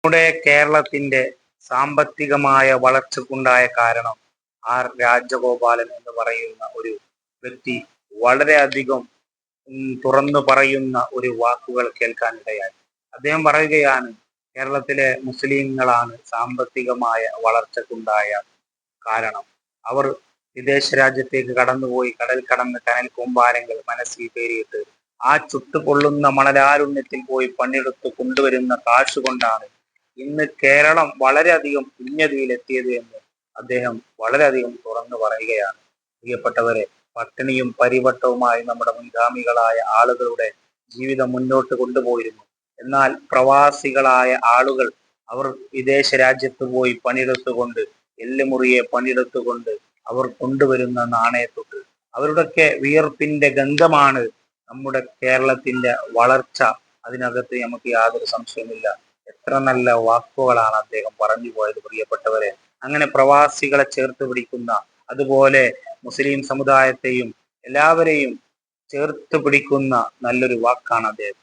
നമ്മുടെ കേരളത്തിന്റെ സാമ്പത്തികമായ വളർച്ചക്കുണ്ടായ കാരണം ആർ രാജഗോപാലൻ എന്ന് പറയുന്ന ഒരു വ്യക്തി വളരെയധികം തുറന്നു പറയുന്ന ഒരു വാക്കുകൾ കേൾക്കാൻ ഇടയായി അദ്ദേഹം പറയുകയാണ് കേരളത്തിലെ മുസ്ലിങ്ങളാണ് സാമ്പത്തികമായ വളർച്ചക്കുണ്ടായ കാരണം. അവർ വിദേശ രാജ്യത്തേക്ക് കടന്നുപോയി കടൽ കടന്ന് കനൽ കൂമ്പാരങ്ങൾ മനസ്സിൽ കയറിയിട്ട് ആ ചുട്ടുപൊള്ളുന്ന മണലാരുണ്യത്തിൽ പോയി പണിയെടുത്ത് കൊണ്ടുവരുന്ന കാശ് കൊണ്ടാണ് ഇന്ന് കേരളം വളരെയധികം ഉന്നതിയിലെത്തിയത് എന്ന് അദ്ദേഹം വളരെയധികം തുറന്നു പറയുകയാണ്. പ്രിയപ്പെട്ടവരെ പട്ടിണിയും പരിവട്ടവുമായി നമ്മുടെ മുൻഗാമികളായ ആളുകളുടെ ജീവിതം മുന്നോട്ട് കൊണ്ടുപോയിരുന്നു. എന്നാൽ പ്രവാസികളായ ആളുകൾ അവർ വിദേശ രാജ്യത്ത് പോയി പണിയെടുത്തുകൊണ്ട് എല്ലുമുറിയെ പണിയെടുത്തുകൊണ്ട് അവർ കൊണ്ടുവരുന്ന നാണയത്തൊട്ട് അവരുടെയൊക്കെ വിയർപ്പിന്റെ ഗന്ധമാണ് നമ്മുടെ കേരളത്തിന്റെ വളർച്ച. അതിനകത്ത് നമുക്ക് യാതൊരു സംശയമില്ല എത്ര നല്ല വാക്കുകളാണ് അദ്ദേഹം പറഞ്ഞു പോയത് പ്രിയപ്പെട്ടവരെ. അങ്ങനെ പ്രവാസികളെ ചേർത്ത് പിടിക്കുന്ന അതുപോലെ മുസ്ലിം സമുദായത്തെയും എല്ലാവരെയും ചേർത്ത് പിടിക്കുന്ന നല്ലൊരു വാക്കാണ് അദ്ദേഹം.